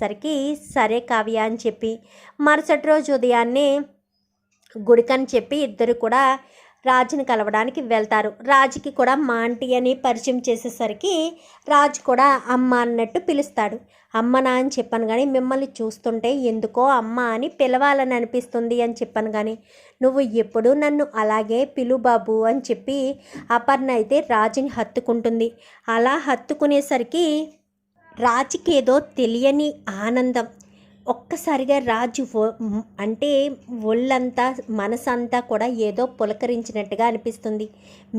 సరికి సరే కావ్య అని చెప్పి మరుసటి రోజు ఉదయాన్నే గుడికని చెప్పి ఇద్దరు కూడా రాజుని కలవడానికి వెళ్తారు. రాజుకి కూడా మా ఆంటీ అని పరిచయం చేసేసరికి రాజు కూడా అమ్మ అన్నట్టు పిలుస్తాడు. అమ్మనా అని చెప్పాను కానీ మిమ్మల్ని చూస్తుంటే ఎందుకో అమ్మ అని పిలవాలని అనిపిస్తుంది అని చెప్పాను కానీ నువ్వు ఎప్పుడు నన్ను అలాగే పిలు బాబు అని చెప్పి అపర్ణ అయితే రాజుని హత్తుకుంటుంది. అలా హత్తుకునేసరికి రాజుకి తెలియని ఆనందం. ఒక్కసారిగా రాజు అంటే ఒళ్ళంతా మనసంతా కూడా ఏదో పులకరించినట్టుగా అనిపిస్తుంది.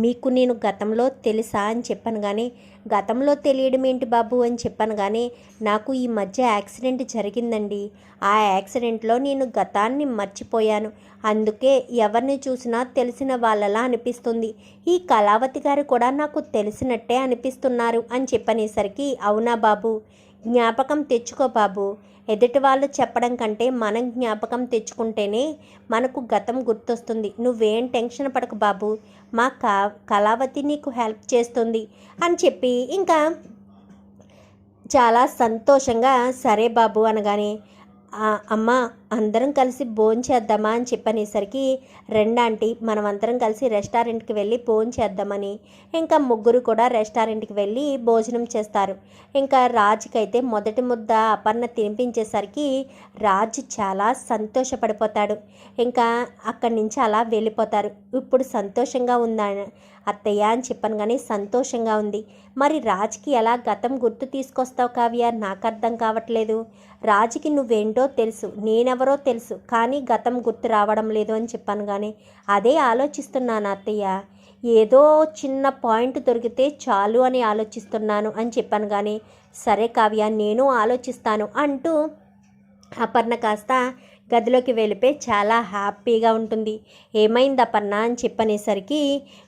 మీకు నేను గతంలో తెలుసా అని చెప్పాను కానీ గతంలో తెలియడం ఏంటి బాబు అని చెప్పాను కానీ నాకు ఈ మధ్య యాక్సిడెంట్ జరిగిందండి. ఆ యాక్సిడెంట్లో నేను గతాన్ని మర్చిపోయాను. అందుకే ఎవరిని చూసినా తెలిసిన వాళ్ళలా అనిపిస్తుంది. ఈ కళావతి గారు కూడా నాకు తెలిసినట్టే అనిపిస్తున్నారు అని చెప్పనేసరికి అవునా బాబు? జ్ఞాపకం తెచ్చుకో బాబు. ఎదుటి వాళ్ళు చెప్పడం కంటే మనం జ్ఞాపకం తెచ్చుకుంటేనే మనకు గతం గుర్తొస్తుంది. నువ్వేం టెన్షన్ పడకు బాబు. మా కా కళావతి నీకు హెల్ప్ చేస్తుంది అని చెప్పి ఇంకా చాలా సంతోషంగా సరే బాబు అనగానే అమ్మ అందరం కలిసి భోంచేద్దామా అని చెప్పనేసరికి రెండాంటీ మనమందరం కలిసి రెస్టారెంట్కి వెళ్ళి భోజనం చేద్దామని. ఇంకా ముగ్గురు కూడా రెస్టారెంట్కి వెళ్ళి భోజనం చేస్తారు. ఇంకా రాజుకైతే మొదటి ముద్ద అపర్ణ తినిపించేసరికి రాజు చాలా సంతోషపడిపోతాడు. ఇంకా అక్కడి నుంచి అలా వెళ్ళిపోతారు. ఇప్పుడు సంతోషంగా ఉందా అత్తయ్య? అని చెప్పాను కానీ సంతోషంగా ఉంది. మరి రాజుకి ఎలా గతం గుర్తు తీసుకొస్తావు కావ్య? నాకు అర్థం కావట్లేదు. రాజుకి నువ్వేంటో తెలుసు. ఎవరో తెలుసు కానీ గతం గుర్తు రావడం లేదు అని చెప్పాను కానీ అదే ఆలోచిస్తున్నాను అత్తయ్య. ఏదో చిన్న పాయింట్ దొరికితే చాలు అని ఆలోచిస్తున్నాను అని చెప్పాను కానీ సరే కావ్య నేను ఆలోచిస్తాను అంటూ అపర్ణ కాస్త గదిలోకి వెళ్ళిపోయి చాలా హ్యాపీగా ఉంటుంది. ఏమైంది అపర్ణ అని చెప్పనేసరికి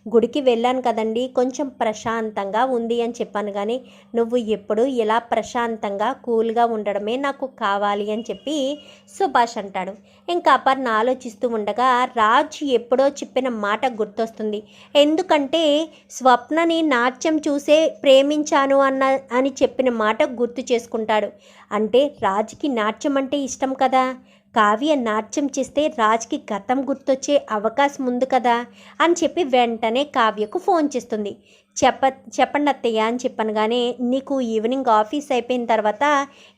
గుడికి వెళ్ళాను కదండి కొంచెం ప్రశాంతంగా ఉంది అని చెప్పాను కానీ నువ్వు ఎప్పుడు ఇలా ప్రశాంతంగా కూల్గా ఉండడమే నాకు కావాలి అని చెప్పి సుభాష్ అంటాడు. ఇంకా అపర్ణ ఆలోచిస్తూ ఉండగా రాజు ఎప్పుడో చెప్పిన మాట గుర్తొస్తుంది. ఎందుకంటే స్వప్నని నాట్యం చూసే ప్రేమించాను అన్న అని చెప్పిన మాట గుర్తు చేసుకుంటాడు. అంటే రాజుకి నాట్యం అంటే ఇష్టం కదా? కావ్య నాట్యం చేస్తే రాజ్కి గతం గుర్తొచ్చే అవకాశం ఉంది కదా అని చెప్పి వెంటనే కావ్యకు ఫోన్ చేస్తుంది. చెప్ప చెప్పండి అత్తయ్య అని చెప్పాను. కానీ నీకు ఈవినింగ్ ఆఫీస్ అయిపోయిన తర్వాత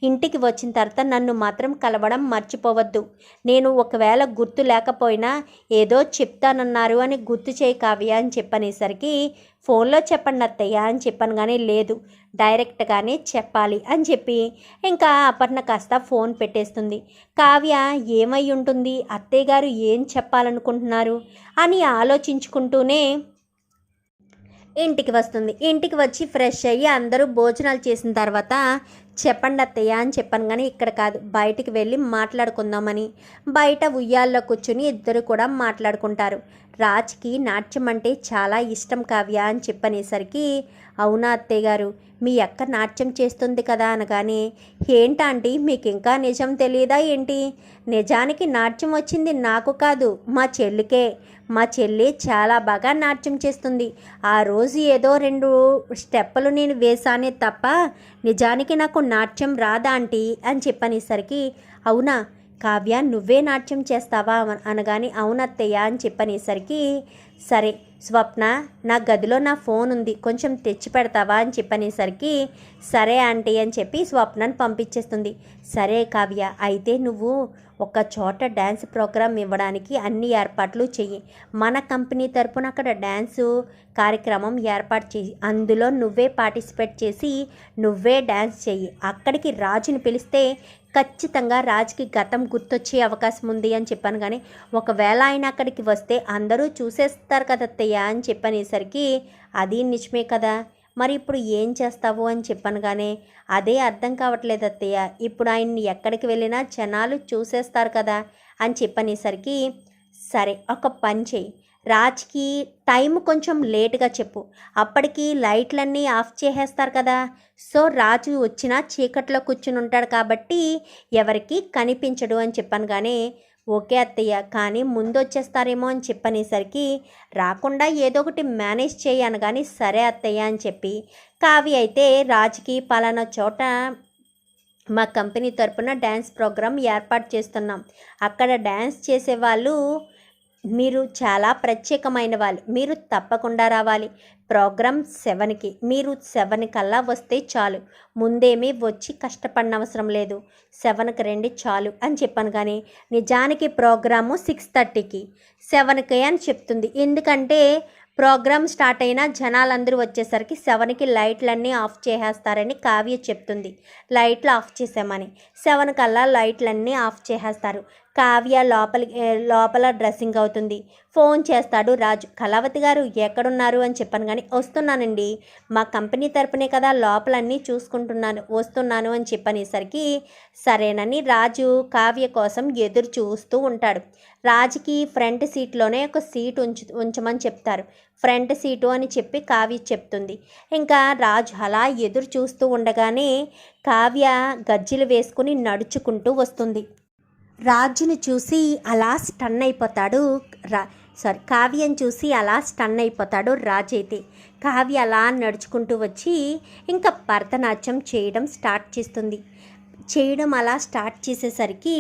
ఇంటికి వచ్చిన తర్వాత నన్ను మాత్రం కలవడం మర్చిపోవద్దు. నేను ఒకవేళ గుర్తు లేకపోయినా ఏదో చెప్తానన్నారు అని గుర్తు చేయి కావ్య అని చెప్పనేసరికి ఫోన్లో చెప్పండి అత్తయ్య అని చెప్పాను. కానీ లేదు డైరెక్ట్గానే చెప్పాలి అని చెప్పి ఇంకా అపర్ణ కాస్త ఫోన్ పెట్టేస్తుంది. కావ్య ఏమై ఉంటుంది? అత్తయ్య గారు ఏం చెప్పాలనుకుంటున్నారు? అని ఆలోచించుకుంటూనే ఇంటికి వస్తుంది. ఇంటికి వచ్చి ఫ్రెష్ అయ్యి అందరూ భోజనాలు చేసిన తర్వాత చెప్పండి అత్తయ్య అని చెప్పాను కానీ ఇక్కడ కాదు. బయటికి వెళ్ళి మాట్లాడుకుందామని. బయట ఉయ్యాల్లో కూర్చుని ఇద్దరు కూడా మాట్లాడుకుంటారు. రాజ్కి నాట్యం అంటే చాలా ఇష్టం కావ్య అని చెప్పనేసరికి అవునా అత్తయ్య గారు మీ అక్క నాట్యం చేస్తుంది కదా అనగానే ఏంటంటే మీకు ఇంకా నిజం తెలియదా ఏంటి? నిజానికి నాట్యం వచ్చింది నాకు కాదు మా చెల్లికే. మా చెల్లి చాలా బాగా నాట్యం చేస్తుంది. ఆ రోజు ఏదో రెండు స్టెప్పులు నేను వేసానే తప్ప నిజానికి నాకు నాట్యం రాదా ఆంటీ? అని చెప్పనేసరికి అవునా? కావ్య నువ్వే నాట్యం చేస్తావా? అనగాని అనగానే అవునత్తయ్య అని చెప్పనేసరికి సరే స్వప్న నా గదిలో నా ఫోన్ ఉంది కొంచెం తెచ్చి పెడతావా అని చెప్పనేసరికి సరే ఆంటీ అని చెప్పి స్వప్నను పంపించేస్తుంది. సరే కావ్య అయితే నువ్వు ఒక చోట డ్యాన్స్ ప్రోగ్రామ్ ఇవ్వడానికి అన్ని ఏర్పాట్లు చెయ్యి. మన కంపెనీ తరపున అక్కడ డ్యాన్సు కార్యక్రమం ఏర్పాటు చేయి అందులో నువ్వే పార్టిసిపేట్ చేసి నువ్వే డ్యాన్స్ చెయ్యి. అక్కడికి రాజుని పిలిస్తే ఖచ్చితంగా రాజుకి గతం గుర్తొచ్చే అవకాశం ఉంది అని చెప్పాను కానీ ఒకవేళ ఆయన అక్కడికి వస్తే అందరూ చూసేస్తారు. చేస్తారు అత్తయ్య అని చెప్పనేసరికి అది నిజమే కదా మరి ఇప్పుడు ఏం చేస్తావు? అని చెప్పాను కానీ అదే అర్థం కావట్లేదు అత్తయ్య ఇప్పుడు ఆయన్ని ఎక్కడికి వెళ్ళినా జనాలు చూసేస్తారు కదా అని చెప్పనేసరికి సరే ఒక పని చెయ్యి రాజ్కి టైం కొంచెం లేట్గా చెప్పు అప్పటికి లైట్లన్నీ ఆఫ్ చేసేస్తారు కదా సో రాజు వచ్చినా చీకట్లో కూర్చుని ఉంటాడు కాబట్టి ఎవరికి కనిపించడు అని చెప్పాను కానీ ఓకే అత్తయ్య కానీ ముందు వచ్చేస్తారేమో అని చెప్పనేసరికి రాకుండా ఏదో ఒకటి మేనేజ్ చేయను కానీ సరే అత్తయ్య అని చెప్పి కావి అయితే రాజుకి పలానా చోట మా కంపెనీ తరపున డ్యాన్స్ ప్రోగ్రామ్ ఏర్పాటు చేస్తున్నాం. అక్కడ డ్యాన్స్ చేసే వాళ్ళు మీరు చాలా ప్రత్యేకమైన వాళ్ళు మీరు తప్పకుండా రావాలి. ప్రోగ్రామ్ సెవెన్కి. మీరు సెవెన్ కల్లా వస్తే చాలు. ముందేమీ వచ్చి కష్టపడనవసరం లేదు. సెవెన్కి రండి చాలు అని చెప్పాను కానీ నిజానికి ప్రోగ్రాము సిక్స్ థర్టీకి. సెవెన్కి అని చెప్తుంది. ఎందుకంటే ప్రోగ్రామ్ స్టార్ట్ అయినా జనాలందరూ వచ్చేసరికి సెవెన్కి లైట్లన్నీ ఆఫ్ చేసేస్తారని కావ్య చెప్తుంది. లైట్లు ఆఫ్ చేసామని సెవెన్ కల్లా లైట్లన్నీ ఆఫ్ చేసేస్తారు. కావ్య లోపలి లోపల డ్రెస్సింగ్ అవుతుంది. ఫోన్ చేస్తాడు రాజు. కళావతి గారు ఎక్కడున్నారు? అని చెప్పాను కానీ వస్తున్నానండి. మా కంపెనీ తరపునే కదా లోపలన్నీ చూసుకుంటున్నాను. వస్తున్నాను అని చెప్పనేసరికి సరేనని రాజు కావ్య కోసం ఎదురు చూస్తూ ఉంటాడు. రాజుకి ఫ్రంట్ సీట్లోనే ఒక సీట్ ఉంచు ఉంచమని చెప్తారు. ఫ్రంట్ సీటు అని చెప్పి కావ్య చెప్తుంది. ఇంకా రాజు అలా ఎదురు చూస్తూ ఉండగానే కావ్య గజ్జిలు వేసుకుని నడుచుకుంటూ వస్తుంది. రాజుని చూసి అలా స్టన్ అయిపోతాడు రా సారీ కావ్యం చూసి అలా స్టన్ అయిపోతాడు రాజు అయితే కావ్య అలా నడుచుకుంటూ వచ్చి ఇంకా భరతనాట్యం చేయడం స్టార్ట్ చేస్తుంది. చేయడం అలా స్టార్ట్ చేసేసరికి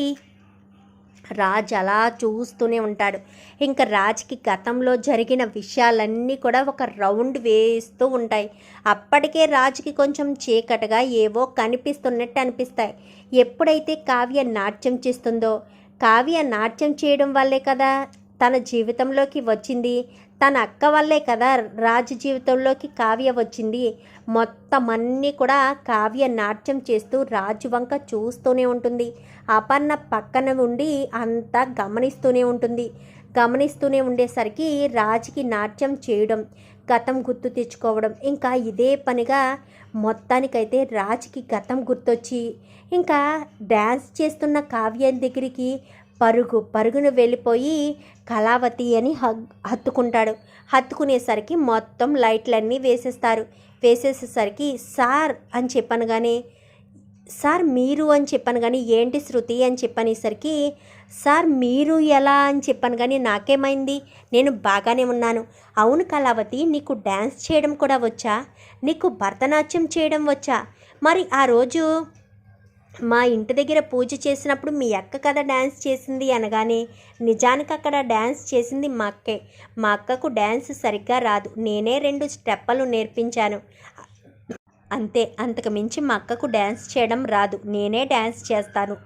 రాజ్ అలా చూస్తూనే ఉంటాడు. ఇంకా రాజ్కి గతంలో జరిగిన విషయాలన్నీ కూడా ఒక రౌండ్ వేస్తూ ఉంటాయి. అప్పటికే రాజుకి కొంచెం చీకటిగా ఏవో కనిపిస్తున్నట్టు అనిపిస్తాయి. ఎప్పుడైతే కావ్య నాట్యం చేస్తుందో కావ్య నాట్యం చేయడం వల్లే కదా తన జీవితంలోకి వచ్చింది. తన అక్క వల్లే కదా రాజు జీవితంలోకి కావ్య వచ్చింది. మొత్తం అన్నీ కూడా కావ్య నాట్యం చేస్తూ రాజు వంక చూస్తూనే ఉంటుంది. అపర్ణ పక్కన ఉండి అంతా గమనిస్తూనే ఉంటుంది. గమనిస్తూనే ఉండేసరికి రాజుకి నాట్యం చేయడం గతం గుర్తు తెచ్చుకోవడం ఇంకా ఇదే పనిగా మొత్తానికైతే రాజుకి గతం గుర్తొచ్చి ఇంకా డ్యాన్స్ చేస్తున్న కావ్య దగ్గరికి పరుగు పరుగును వెళ్ళిపోయి కళావతి అని హత్తుకుంటాడు. హత్తుకునేసరికి మొత్తం లైట్లన్నీ వేసేస్తారు. వేసేసేసరికి సార్ అని చెప్పాను కానీ సార్ మీరు అని చెప్పాను కానీ ఏంటి శృతి అని చెప్పనేసరికి సార్ మీరు ఎలా అని చెప్పాను కానీ నాకేమైంది? నేను బాగానే ఉన్నాను. అవును కళావతి నీకు డ్యాన్స్ చేయడం కూడా వచ్చా? నీకు భరతనాట్యం చేయడం వచ్చా? మరి ఆ రోజు మా ఇంటి దగ్గర పూజ చేసినప్పుడు మీ అక్క కదా డ్యాన్స్ చేసింది అనగానే నిజానికి అక్కడ డ్యాన్స్ చేసింది మా అక్కే. మా అక్కకు డ్యాన్స్ సరిగ్గా రాదు. నేనే రెండు స్టెప్పులు నేర్పించాను. అంతే అంతకు మించి మా అక్కకు డ్యాన్స్ చేయడం రాదు. నేనే డ్యాన్స్ చేస్తాను.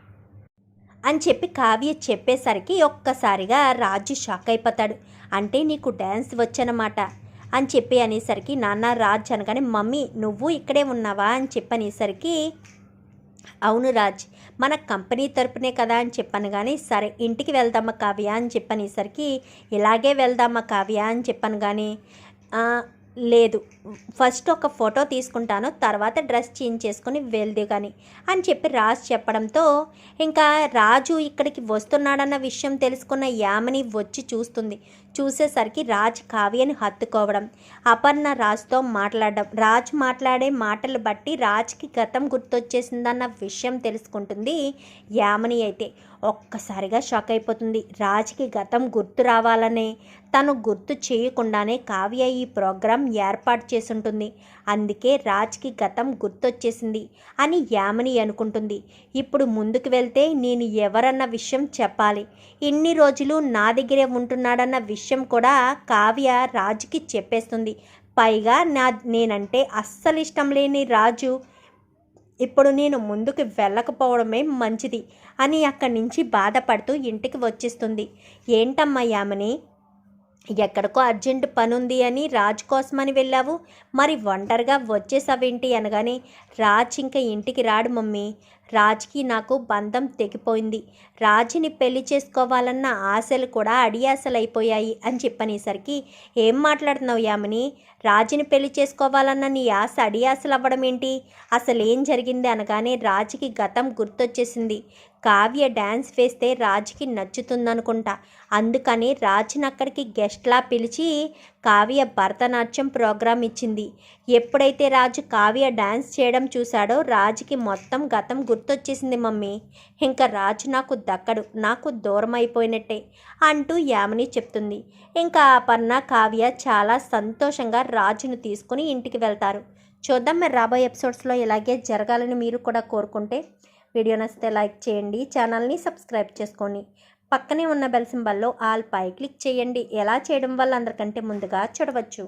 అని చెప్పి కావ్య చెప్పేసరికి ఒక్కసారిగా రాజు షాక్ అయిపోతాడు. అంటే నీకు డ్యాన్స్ వచ్చనమాట అని చెప్పి అనేసరికి నాన్న రాజ్ అనగానే మమ్మీ నువ్వు ఇక్కడే ఉన్నావా? అని చెప్పనేసరికి అవును రాజ్ మన కంపెనీ తరపునే కదా అని చెప్పాను కానీ సరే ఇంటికి వెళ్దామా కావ్య అని చెప్పనేసరికి ఇలాగే వెళ్దామా కావ్య అని చెప్పాను కానీ లేదు. ఫస్ట్ ఒక ఫోటో తీసుకుంటాను తర్వాత డ్రెస్ చేంజ్ చేసుకుని వెళ్దు కానీ అని చెప్పి రాజ్ చెప్పడంతో ఇంకా రాజు ఇక్కడికి వస్తున్నాడన్న విషయం తెలుసుకున్న యామని వచ్చి చూస్తుంది. చూసేసరికి రాజ్ కావ్యని హత్తుకోవడం అపర్ణ రాజ్తో మాట్లాడడం. రాజ్ మాట్లాడే మాటలు బట్టి రాజ్కి గతం గుర్తొచ్చేసిందన్న విషయం తెలుసుకుంటుంది యామని అయితే. ఒక్కసారిగా షాక్ అయిపోతుంది. రాజ్కి గతం గుర్తు రావాలనే తను గుర్తు చేయకుండానే కావ్య ఈ ప్రోగ్రాం ఏర్పాటు చేసుంటుంది. అందుకే రాజ్కి గతం గుర్తొచ్చేసింది అని యామిని అనుకుంటుంది. ఇప్పుడు ముందుకు వెళ్తే నేను ఎవరన్న విషయం చెప్పాలి. ఇన్ని రోజులు నా దగ్గరే ఉంటున్నాడన్న విషయం కూడా కావ్య రాజుకి చెప్పేస్తుంది. పైగా నా నేనంటే అస్సలు ఇష్టం లేని రాజు. ఇప్పుడు నేను ముందుకు వెళ్ళకపోవడమే మంచిది అని అక్కడి నుంచి బాధపడుతూ ఇంటికి వచ్చేస్తుంది. ఏంటమ్మా యామని? ఎక్కడికో అర్జెంట్ పని ఉంది అని రాజ్ కోసమని వెళ్ళావు? మరి ఒంటరిగా వచ్చేసావేంటి అనగానే రాజ్ ఇంకా ఇంటికి రాడు మమ్మీ. రాజ్కి నాకు బంధం తెగిపోయింది. రాజుని పెళ్ళి చేసుకోవాలన్న ఆశలు కూడా అడియాసలైపోయాయి అని చెప్పనేసరికి ఏం మాట్లాడుతున్నావు యామిని? రాజుని పెళ్ళి చేసుకోవాలన్న నీ ఆశ అడియాసలు అవ్వడం ఏంటి అసలు ఏం జరిగింది? అనగానే రాజుకి గతం గుర్తొచ్చేసింది. కావ్య డ్యాన్స్ వేస్తే రాజుకి నచ్చుతుందనుకుంటా. అందుకని రాజుని అక్కడికి గెస్ట్లా పిలిచి కావ్య భరతనాట్యం ప్రోగ్రాం ఇచ్చింది. ఎప్పుడైతే రాజు కావ్య డ్యాన్స్ చేయడం చూశాడో రాజుకి మొత్తం గతం గుర్తొచ్చేసింది మమ్మీ. ఇంకా రాజు నాకు దక్కడు నాకు దూరం అయిపోయినట్టే అంటూ యామిని చెప్తుంది. ఇంకా అపర్ణ కావ్య చాలా సంతోషంగా రాజును తీసుకుని ఇంటికి వెళ్తారు. చూద్దాం మరి రాబోయే ఎపిసోడ్స్లో ఇలాగే జరగాలని మీరు కూడా కోరుకుంటే వీడియో నచ్చితే లైక్ చేయండి ఛానల్ని సబ్స్క్రైబ్ చేసుకోండి. పక్కనే ఉన్న బెల్ సింబల్లో ఆల్ పై క్లిక్ చేయండి. ఎలా చేయడం వల్ల అందరికంటే ముందుగా చూడవచ్చు.